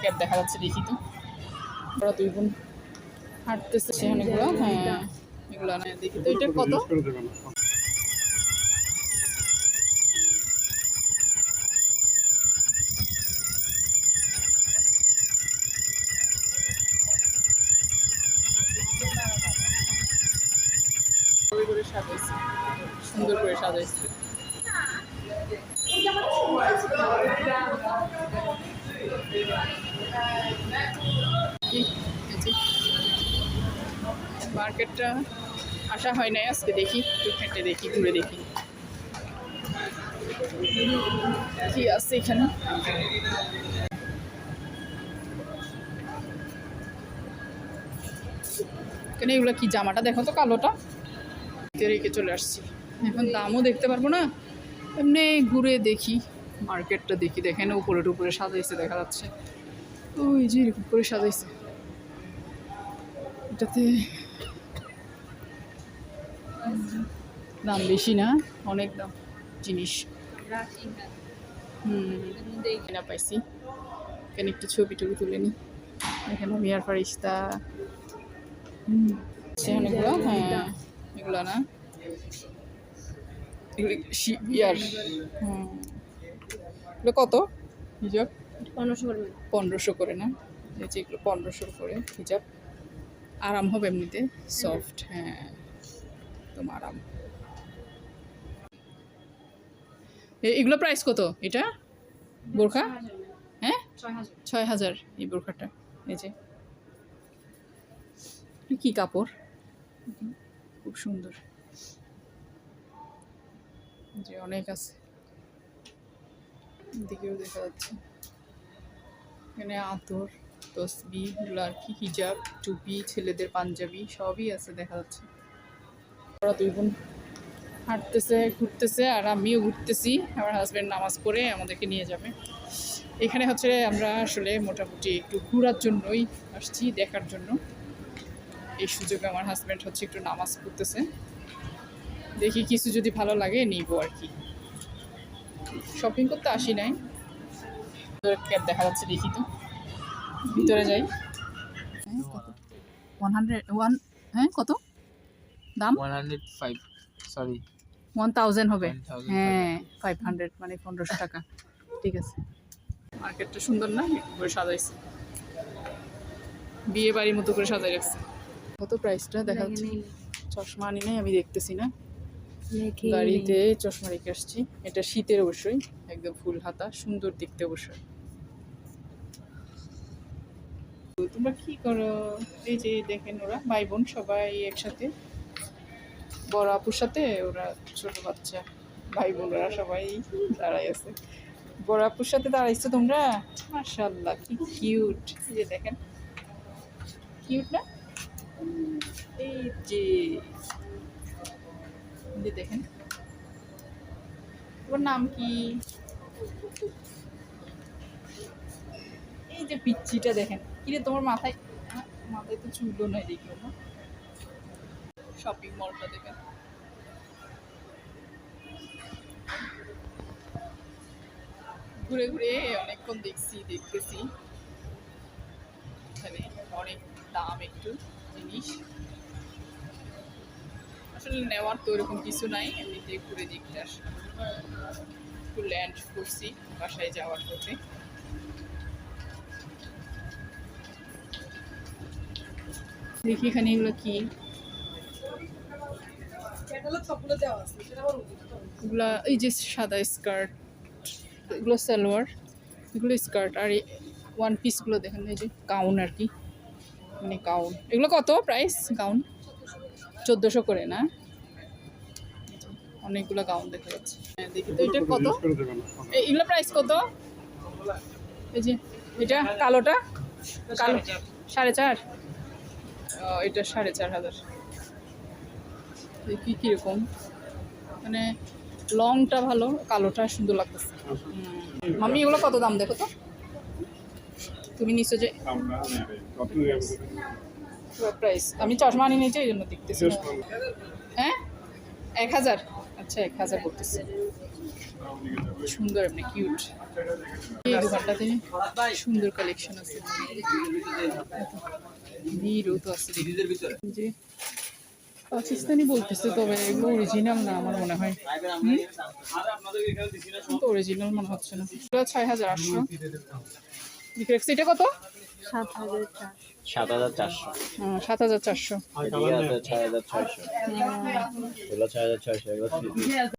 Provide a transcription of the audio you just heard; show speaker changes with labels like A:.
A: Cab দেখা যাচ্ছে, দেখি তো ওরা দুই বোন হাঁটতেছে সেখানেগুলো হ্যাঁ এগুলো না, দেখি তো, এটা কত করে সাজাইছে, সুন্দর করে সাজাইছে। মার্কেটটা আসা হয় নাই, আজকে দেখি, একটু হেঁটে দেখি, ঘুরে দেখি। কি আছে এখানে? এখানে এগুলো কি, জামাটা দেখো তো কালোটা? রেখে চলে আসছি। এখন দামও দেখতে পারব না, এমনি ঘুরে দেখি। মার্কেটটা দেখি, দেখেন উপরে টুপরে সাজাইছে, দেখা যাচ্ছে। ওই যে এরকম করে সাজাইছে। এটাতে দাম বেশি না, অনেক দাম জিনিস। হুম না পাইছি। এখানে একটু ছবি টবি তুলে নি। এখানে মিয়ার ফারিস্তা। হুম অনেকগুলো? হ্যাঁ এগুলো না। এগুলো ইয়ার হুম। এগুলো কত? হিজাব?
B: পনেরোশো করে
A: না? এই যে এগুলো পনেরোশো করে হিজাব। আরাম হবে এমনিতে? সফট হ্যাঁ। একদম আরাম। এগুলো প্রাইস কত? এটা? বোরখা? হ্যাঁ?
B: ছয় হাজার।
A: এই বোরখাটা। এই যে। কি কাপড়? খুব সুন্দর। যে অনেক আছে। দিকেও দেখা যাচ্ছে। এখানে আতর, তসবি এগুলো আর কি হিজাব, টুপি, ছেলেদের পাঞ্জাবি সবই আছে দেখা যাচ্ছে। ওরা দুই বোন হাঁটতেছে, ঘুরতেছে আর আমিও ঘুরতেছি। আমার হাজব্যান্ড নামাজ পড়ে আমাদেরকে নিয়ে যাবে। এখানে হচ্ছে আমরা আসলে মোটামুটি একটু ঘোরার জন্যই আসছি, দেখার জন্য। এই সুযোগে আমার হাজব্যান্ড হচ্ছে একটু নামাজ পড়তেছে। দেখি কিছু যদি ভালো লাগে নিব আর কি। শপিং করতে আসি নাই। ক্যাব দেখা যাচ্ছে দেখি তো। ভিতরে যাই। ওয়ান হান্ড্রেড ওয়ান হ্যাঁ কত? দাম?
C: 105 sorry
A: ওয়ান থাউজেন্ড হবে। হ্যাঁ ফাইভ হান্ড্রেড মানে পনেরোশো টাকা। ঠিক আছে। মার্কেটটা সুন্দর না? করে সাজাইছে। বিয়ে বাড়ির মতো করে সাজাই রাখছে। কত প্রাইসটা দেখা যাচ্ছে। চশমা আনি নাই আমি দেখতেছি না। গাড়িতে চশমা রেখে আসছি। এটা শীতের অবশ্যই, একদম ফুল হাতা, সুন্দর দেখতে অবশ্যই। তোমরা কি করো? এই যে দেখেন ওরা ভাই বোন সবাই একসাথে। বড় আপুর সাথে, ওরা ছোট বাচ্চা ভাই বোনরা সবাই দাঁড়াই আছে। বড় আপুর সাথে দাঁড়াইছো তোমরা? মার্শাল্লাহ কি কিউট যে দেখেন। কিউট না? এই যে। যে দেখেন। তোমার নাম কি? এই যে পিচ্চিটা দেখেন। কিরে, তোমার মাথায় মাথায় তো চুলও নয় দেখি না। শপিং মলটা দেখেন। ঘুরে ঘুরে অনেকক্ষণ দেখছি, দেখতেছি। এখানে অনেক দাম একটু জিনিস। আসলে নেওয়ার তো এরকম কিছু নাই এমনিতে ঘুরে দেখতে আসলাম একটু ল্যান্ড করছি বাসায় যাওয়ার পথে। দেখি এখানে এগুলো কি। এগুলা এই যে সাদা স্কার্ট এগুলো সালোয়ার এগুলো স্কার্ট আর ওয়ান পিসগুলো দেখেন এই যে গাউন আর কি। মানে গাউন এগুলো কত প্রাইস গাউন চোদ্দোশো করে না? অনেকগুলো গাউন দেখা যাচ্ছে। হ্যাঁ দেখি তো এটা কত? এগুলো প্রাইস কত? এই যে এটা কালোটা? কালো সাড়ে চার? এটা সাড়ে চার হাজার। দেখি কীরকম। মানে লংটা ভালো কালোটা সুন্দর লাগতেছে। মামি এগুলো কত দাম দেখো তো? তুমি নিশ্চয় যে প্রাইস আমি চশমা আনি নিয়েছি এই জন্য দেখতেছি হ্যাঁ? এক হাজার? আচ্ছা এক হাজার করতেছি সুন্দর এমনি কিউট এই দোকানটাতে সুন্দর কালেকশন আছে। ভিড়ও তো আছে। যে পাকিস্তানি বলতেছে তবে এগুলো অরিজিনাল না আমার মনে হয়। তো অরিজিনাল মনে হচ্ছে না। ছয় হাজার আটশো। এটা কত?
B: সাত হাজার চার
D: সাত হাজার চারশো।
A: সাত হাজার চারশো।
D: ছয় হাজার ছয়শো। এগুলো ছয় হাজার ছয়শো এগুলো